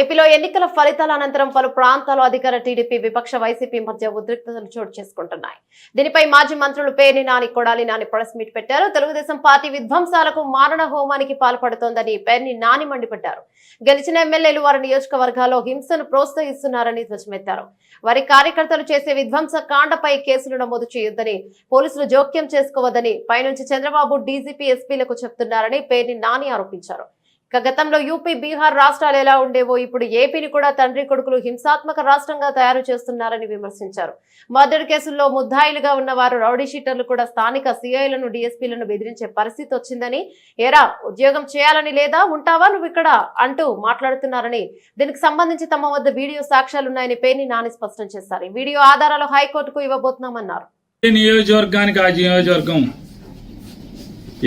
ఏపీలో ఎన్నికల ఫలితాల అనంతరం పలు ప్రాంతాల్లో అధికార టీడీపీ విపక్ష వైసీపీ మధ్య ఉద్రిక్తతలు చోటు చేసుకుంటున్నాయి. దీనిపై మాజీ మంత్రులు పేర్ని నాని కొడాలి నాని ప్రెస్ మీట్ పెట్టారు. తెలుగుదేశం పార్టీ విధ్వంసాలకు మారణ హోమానికి పాల్పడుతోందని పేర్ని నాని మండిపడ్డారు. గెలిచిన ఎమ్మెల్యేలు వారి నియోజకవర్గాల్లో హింసను ప్రోత్సహిస్తున్నారని ధ్వజమెత్తారు. వారి కార్యకర్తలు చేసే విధ్వంస కాండపై కేసులు నమోదు చేయొద్దని పోలీసులు జోక్యం చేసుకోవద్దని పైనుంచి చంద్రబాబు డీజీపీ ఎస్పీలకు చెప్తున్నారని పేర్ని నాని ఆరోపించారు. గతంలో యూపీ బీహార్ రాష్ట్రాలు ఎలా ఉండేవో ఇప్పుడు ఏపీని కూడా తండ్రి కొడుకులు హింసాత్మక రాష్ట్రంగా తయారు చేస్తున్నారని విమర్శించారు. మర్డర్ కేసుల్లో ముద్దాయిలుగా ఉన్న వారు రౌడీ షీటర్లు కూడా స్థానిక సిఐలను డిఎస్పీలను బెదిరించే పరిస్థితి వచ్చిందని ఏరా ఉద్యోగం చేయాలని లేదా ఉంటావా నువ్వు ఇక్కడ అంటూ మాట్లాడుతున్నారని దీనికి సంబంధించి తమ వద్ద వీడియో సాక్ష్యాలున్నాయని పేర్ని నాని స్పష్టం చేశారు. ఈ వీడియో ఆధారాలు హైకోర్టుకు ఇవ్వబోతున్నామన్నారు. నియోజకవర్గానికి ఆ నియోజకవర్గం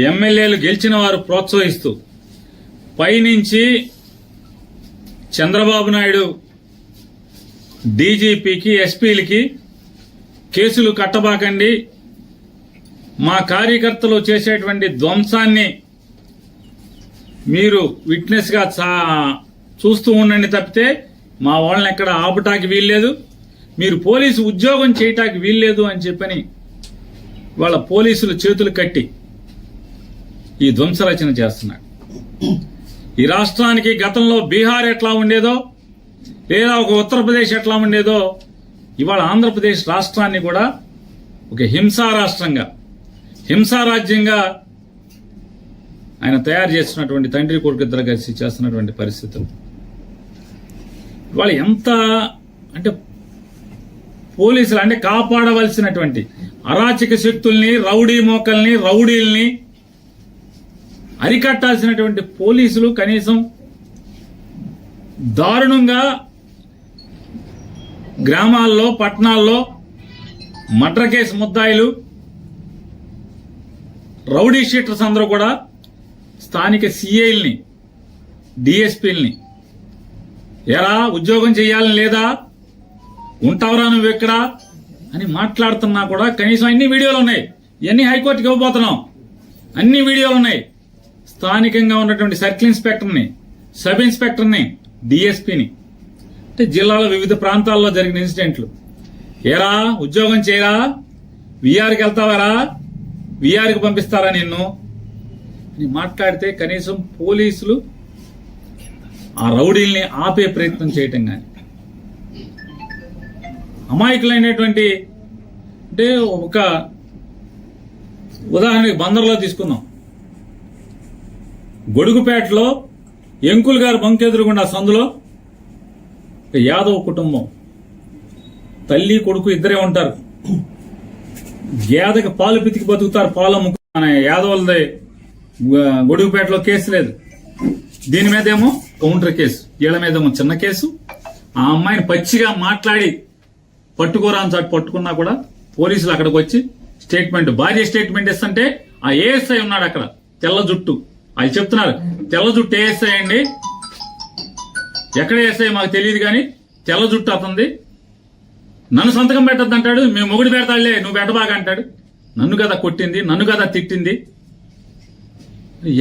ఎమ్మెల్యేలు గెలిచిన వారు ప్రోత్సహిస్తూ పైనుంచి చంద్రబాబు నాయుడు డీజీపీకి ఎస్పీలకి కేసులు కట్టబాకండి. మా కార్యకర్తలు చేసేటువంటి ధ్వంసాన్ని మీరు విట్నెస్గా చూస్తూ ఉండండి తప్పితే మా వాళ్ళని ఎక్కడ ఆపటానికి వీల్లేదు. మీరు పోలీసు ఉద్యోగం చేయటానికి వీల్లేదు అని చెప్పని వాళ్ళ పోలీసులు చేతులు కట్టి ఈ ధ్వంసరచన చేస్తున్నాడు ఈ రాష్ట్రానికి గతంలో బీహార్ ఎట్లా ఉండేదో లేదా ఒక ఉత్తరప్రదేశ్ ఎట్లా ఉండేదో ఇవాళ ఆంధ్రప్రదేశ్ రాష్ట్రాన్ని కూడా ఒక హింసా రాష్ట్రంగా హింసా రాజ్యంగా ఆయన తయారు చేస్తున్నటువంటి తండ్రి కొడుకు ఇద్దరు కలిసి చేస్తున్నటువంటి పరిస్థితులు. ఇవాళ ఎంత అంటే పోలీసులు అంటే కాపాడవలసినటువంటి అరాచక శక్తుల్ని రౌడీ మోకల్ని రౌడీల్ని అరికట్టాల్సినటువంటి పోలీసులు కనీసం దారుణంగా గ్రామాల్లో పట్టణాల్లో మర్డర్ కేసు ముద్దాయిలు రౌడీ షీటర్స్ అందరూ కూడా స్థానిక సిఐల్ని డిఎస్పీల్ని ఎలా ఉద్యోగం చేయాలని లేదా? ఉంటావరా నువ్వు ఎక్కడ? అని మాట్లాడుతున్నా కూడా కనీసం అన్ని వీడియోలు ఉన్నాయి. ఇవన్నీ హైకోర్టుకి ఇవ్వబోతున్నాం. అన్ని వీడియోలు ఉన్నాయి. స్థానికంగా ఉన్నటువంటి సర్కిల్ ఇన్స్పెక్టర్ని సబ్ ఇన్స్పెక్టర్ని డిఎస్పీని. అంటే జిల్లాలో వివిధ ప్రాంతాల్లో జరిగిన ఇన్సిడెంట్లు. ఏరా? ఉద్యోగం చేయరా? విఆర్కి వెళ్తావారా? విఆర్కి పంపిస్తారా నిన్ను? అని మాట్లాడితే కనీసం పోలీసులు ఆ రౌడీల్ని ఆపే ప్రయత్నం చేయటం కానీ అమాయకులైనటువంటి అంటే ఒక ఉదాహరణకి బందర్లో తీసుకుందాం. గొడుగుపేటలో ఎంకుల్ గారు బంకెదురుగుండా సందులో యాదవ్ కుటుంబం. తల్లి కొడుకు ఇద్దరే ఉంటారు. గేదకి పాలు పితికి బతుకుతారు పాలు అమ్ముకున్న మన యాదవులది గొడుగుపేటలో కేసు లేదు. దీని మీదేమో కౌంటర్ కేసు. వీళ్ళ మీదేమో చిన్న కేసు. ఆ అమ్మాయిని పచ్చిగా మాట్లాడి పట్టుకోరా అని చాటు పట్టుకున్నా కూడా పోలీసులు అక్కడికి వచ్చి స్టేట్మెంట్ భార్య స్టేట్మెంట్ ఇస్తుంటే ఆ ఏఎస్ఐ ఉన్నాడు అక్కడ తెల్ల జుట్టు. అది చెప్తున్నారు. తెల్ల జుట్టు వేసేయండి ఎక్కడ వేసాయో మాకు తెలియదు కానీ తెల్ల జుట్టు అతంది నన్ను సంతకం పెట్టద్దు అంటాడు మేము మొగుడు పెడతాడులే నువ్వు పెట్టబాగా అంటాడు నన్ను కదా కొట్టింది నన్ను కదా తిట్టింది.